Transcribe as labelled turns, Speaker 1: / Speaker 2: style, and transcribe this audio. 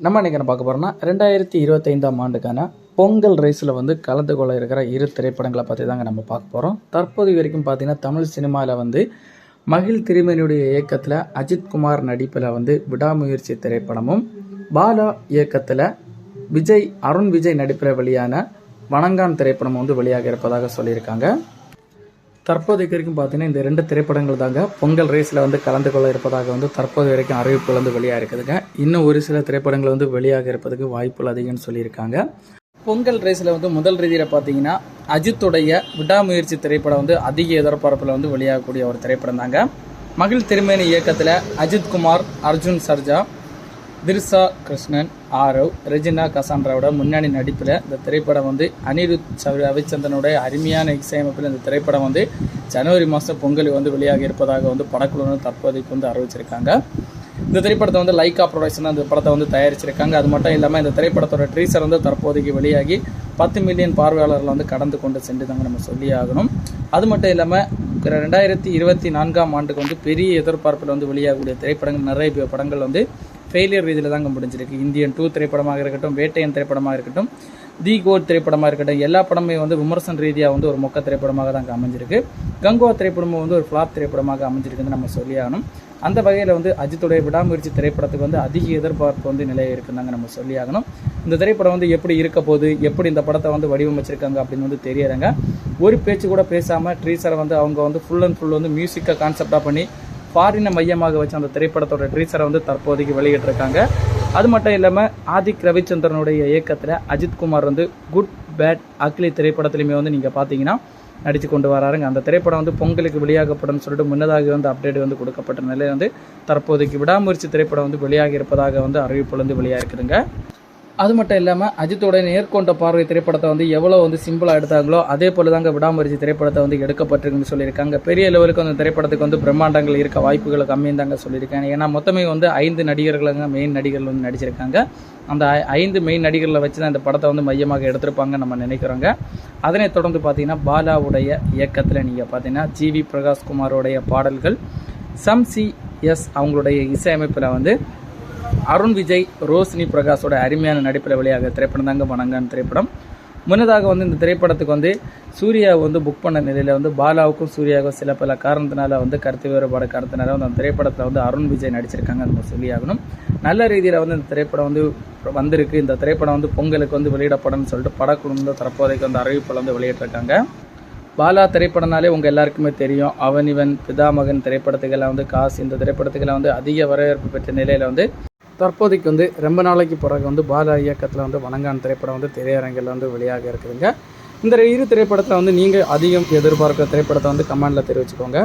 Speaker 1: நம்ம இன்றைக்கி என்ன பார்க்க போகிறோம்னா ரெண்டாயிரத்தி இருபத்தைந்தாம் ஆண்டுக்கான பொங்கல் ரேஸில் வந்து கலந்து கொள்ள இருக்கிற இரு திரைப்படங்களை பற்றி தாங்க நம்ம பார்க்க போகிறோம் தற்போது வரைக்கும் பார்த்தீங்கன்னா தமிழ் சினிமாவில் வந்து மகிழ் திருமணியுடைய இயக்கத்தில் அஜித்குமார் நடிப்பில் வந்து விடாமுயற்சி திரைப்படமும் பாலா இயக்கத்தில் விஜய் அருண் விஜய் நடிப்பில் வெளியான வணங்கான் திரைப்படம் வந்து வெளியாக இருப்பதாக சொல்லியிருக்காங்க. தற்போதைக்கு வரைக்கும் பார்த்தீங்கன்னா இந்த ரெண்டு திரைப்படங்கள் தாங்க பொங்கல் ரேஸில் வந்து கலந்து கொள்ள இருப்பதாக வந்து தற்போது வரைக்கும் அறிவிப்புகள் வந்து வெளியாக இருக்குதுங்க. இன்னும் ஒரு சில திரைப்படங்கள் வந்து வெளியாக இருப்பதுக்கு வாய்ப்புகள் அதிகம்னு சொல்லியிருக்காங்க. பொங்கல் ரேஸில் வந்து முதல் ரீதியில் பார்த்தீங்கன்னா அஜித்துடைய விடாமுயற்சி திரைப்படம் வந்து அதிக எதிர்பார்ப்பில் வந்து வெளியாகக்கூடிய ஒரு திரைப்படம் தாங்க மகிழ் திருமேனி இயக்கத்தில் அஜித் குமார் அர்ஜுன் சர்ஜா திர்சா கிருஷ்ணன் ஆரவ் ரெஜினா கசான்ராவோட முன்னணி நடிப்பில் இந்த திரைப்படம் வந்து அனிருத் சௌ- ரவிச்சந்திரனுடைய அருமையான இசையமைப்பில் இந்த திரைப்படம் வந்து ஜனவரி மாதம் பொங்கல் வந்து வெளியாக இருப்பதாக வந்து படக்குழுவினர் தற்போதைக்கு வந்து அறிவிச்சிருக்காங்க. இந்த திரைப்படத்தை வந்து லைக்கா ப்ரொடக்ஷன் அந்த படத்தை வந்து தயாரிச்சிருக்காங்க. அது மட்டும் இல்லாமல் இந்த திரைப்படத்தோட ட்ரீசர் வந்து தற்போதைக்கு வெளியாகி பத்து மில்லியன் பார்வையாளர்கள் வந்து கடந்து கொண்டு சென்று தாங்க நம்ம சொல்லி ஆகணும். அது மட்டும் இல்லாமல் ரெண்டாயிரத்தி இருபத்தி நான்காம் ஆண்டுக்கு வந்து பெரிய எதிர்பார்ப்பில் வந்து வெளியாகக்கூடிய திரைப்படங்கள் நிறைய படங்கள் வந்து ஃபெயிலியர் ரீதியில் தாங்க முடிஞ்சிருக்கு. இந்தியன் டூ திரைப்படமாக இருக்கட்டும் வேட்டையன் திரைப்படமாக இருக்கட்டும் தி கோட் திரைப்படமாக இருக்கட்டும் எல்லா படமே வந்து விமர்சன ரீதியாக வந்து ஒரு மொக்க திரைப்படமாக தாங்க அமைஞ்சிருக்கு. கங்குவா திரைப்படமும் வந்து ஒரு ஃப்ளாப் திரைப்படமாக அமைஞ்சிருக்குன்னு நம்ம சொல்லியாகணும். அந்த வகையில் வந்து அஜித்துடைய விடாமுயற்சி திரைப்படத்துக்கு வந்து அதிக எதிர்பார்ப்பு வந்து நிலைய இருக்குந்தாங்க நம்ம சொல்லியாகணும். இந்த திரைப்படம் வந்து எப்படி இருக்க போகுது எப்படி இந்த படத்தை வந்து வடிவமைச்சிருக்காங்க அப்படின்னு வந்து தெரியறங்க. ஒரு பேச்சு கூட பேசாமல் ட்ரீசரை வந்து அவங்க வந்து ஃபுல் அண்ட் ஃபுல் வந்து மியூசிக்கை கான்செப்டாக பண்ணி ஃபாரினை மையமாக வச்சு அந்த திரைப்படத்தோட ட்ரீசரை வந்து தற்போதைக்கு வெளியிட்டிருக்காங்க. அது மட்டும் இல்லாமல் ஆதிக் ரவிச்சந்திரனுடைய இயக்கத்தில் அஜித்குமார் வந்து குட் பேட் அக்லி திரைப்படத்துலையுமே வந்து நீங்கள் பார்த்தீங்கன்னா நடித்து கொண்டு வராருங்க. அந்த திரைப்படம் வந்து பொங்கலுக்கு வெளியாகப்படும் சொல்லிட்டு முன்னதாக வந்து அப்டேட் வந்து கொடுக்கப்பட்ட நிலையில் வந்து தற்போதைக்கு விடாமுயற்சி திரைப்படம் வந்து வெளியாகி இருப்பதாக வந்து அறிவிப்புலேருந்து வெளியாக இருக்குதுங்க அது மட்டும் இல்லாமல் அஜித்தோட நேர்கொண்ட பார்வை திரைப்படத்தை வந்து எவ்வளோ வந்து சிம்பிளாக எடுத்தாங்களோ அதே போல தாங்க விடாமரிச்சு திரைப்படத்தை வந்து எடுக்கப்பட்டிருக்குன்னு சொல்லியிருக்காங்க. பெரிய லெவலுக்கு அந்த திரைப்படத்துக்கு வந்து பிரம்மாண்டங்கள் இருக்க வாய்ப்புகள் கம்மின்னு தாங்க சொல்லியிருக்காங்க. ஏன்னா மொத்தமே வந்து ஐந்து நடிகர்களுங்க மெயின் நடிகர்கள் வந்து நடிச்சிருக்காங்க. அந்த ஐ- ஐந்து மெயின் நடிகர்களை வச்சு தான் இந்த படத்தை வந்து மையமாக எடுத்திருப்பாங்க நம்ம நினைக்கிறோங்க. அதனைத் தொடர்ந்து பார்த்தீங்கன்னா பாலாவுடைய இயக்கத்தில் நீங்கள் பார்த்தீங்கன்னா ஜிவி பிரகாஷ்குமாரோடைய பாடல்கள் சம்சி எஸ் அவங்களுடைய இசையமைப்பில் வந்து அருண் விஜய் ரோஷினி பிரகாஷோட அருமையான நடிப்பில் வெளியாக திரைப்படம் தாங்க வணங்கான திரைப்படம். முன்னதாக வந்து இந்த திரைப்படத்துக்கு வந்து சூர்யா வந்து புக் பண்ண நிலையில் வந்து பாலாவுக்கும் சூர்யாவுக்கும் சில பல காரணத்தினால வந்து கருத்து வேறுபாடு காரணத்தினால வந்து அந்த திரைப்படத்தில் வந்து அருண் விஜய் நடிச்சிருக்காங்க நம்ம சொல்லியாகணும். நல்ல ரீதியில் வந்து இந்த திரைப்படம் வந்து வந்திருக்கு. இந்த திரைப்படம் வந்து பொங்கலுக்கு வந்து வெளியிடப்படும்னு சொல்லிட்டு படக்குழு வந்து தற்போதைக்கு வந்து அறிவிப்பில் வந்து வெளியிட்டிருக்காங்க. பாலா திரைப்படம்னாலே உங்கள் எல்லாருக்குமே தெரியும். அவன் இவன் பிதாமகன் திரைப்படத்துக்கெல்லாம் வந்து காசு. இந்த திரைப்படத்துக்கெல்லாம் வந்து அதிக வரவேற்பு பெற்ற நிலையில் வந்து தற்போதைக்கு வந்து ரொம்ப நாளைக்கு பிறகு வந்து பாலா இயக்கத்தில் வந்து வணங்கான் திரைப்படம் வந்து திரையரங்கில் வந்து வெளியாக இருக்குதுங்க. இந்த இரு திரைப்படத்தில் வந்து நீங்கள் அதிகம் எதிர்பார்க்குற திரைப்படத்தை வந்து கமெண்டில் தெரிவிச்சுக்கோங்க.